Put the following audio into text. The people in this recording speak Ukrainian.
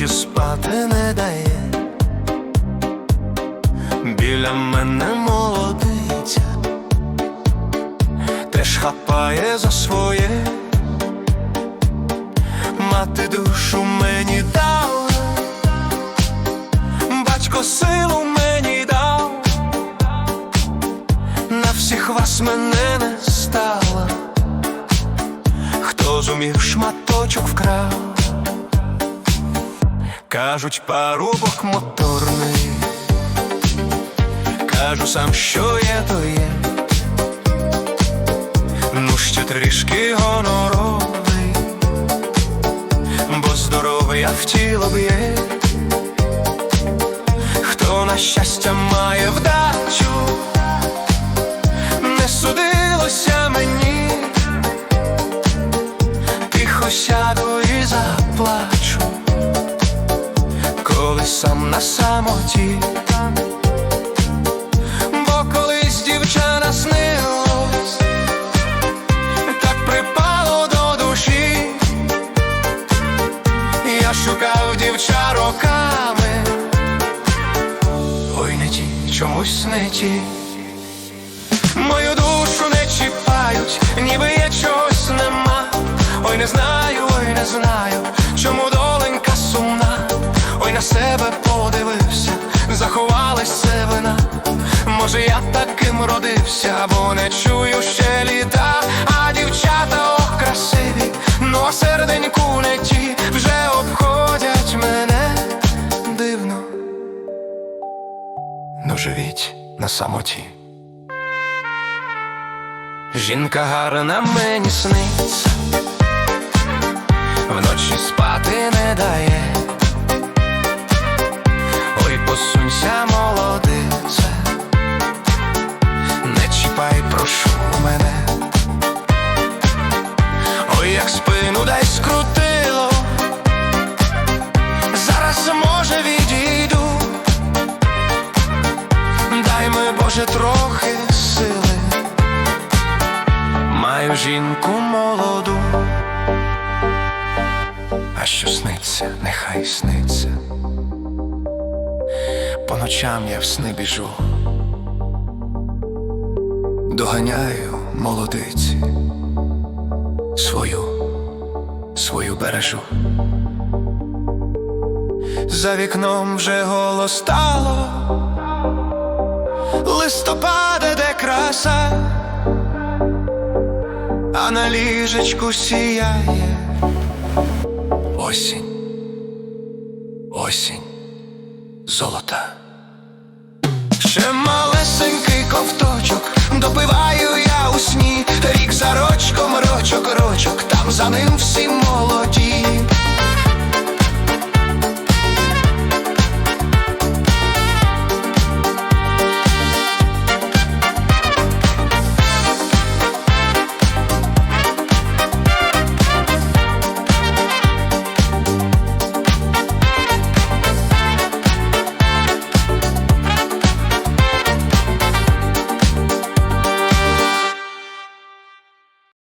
вночі спати не дає, біля мене молодиця, теж хапає за своє, мати душу мені дала, батько силу мені дав, на всіх вас мене не стало, хто зумів шматочок вкрав. Кажуть, парубок моторний, кажу сам, що є, то є. Ну, ще трішки гоноровий, бо здоров'я в тіло б'є. Хто на щастя має вдачу, коли сам на самоті, бо колись дівчина снилось, так припало до душі, я шукав дівча роками, ой, не ті, чомусь не ті. Мою душу не чіпають, ніби я чогось нема. Ой, не знаю, ой, не знаю, чому. Ой, на себе подивився, заховалась це вина. Може, я таким родився, бо не чую ще літа, а дівчата ох красиві, а серденьку не ті вже обходять мене дивно. Ну живіть на самоті. Жінка гарна мені сниться, вночі спати не дає. Як спину дай скрутило, зараз може відійду. Дай ми, Боже, трохи сили. Маю жінку молоду, а що сниться, нехай сниться. По ночам я в сни біжу, доганяю молодиці, свою, свою бережу. За вікном вже голо стало, листопада, де краса а на ліжечку сіяє осінь, осінь золота. Ще малесенький ковточок, допиваю я у сні, рік за рочком, рочок, там за ним всі молоді.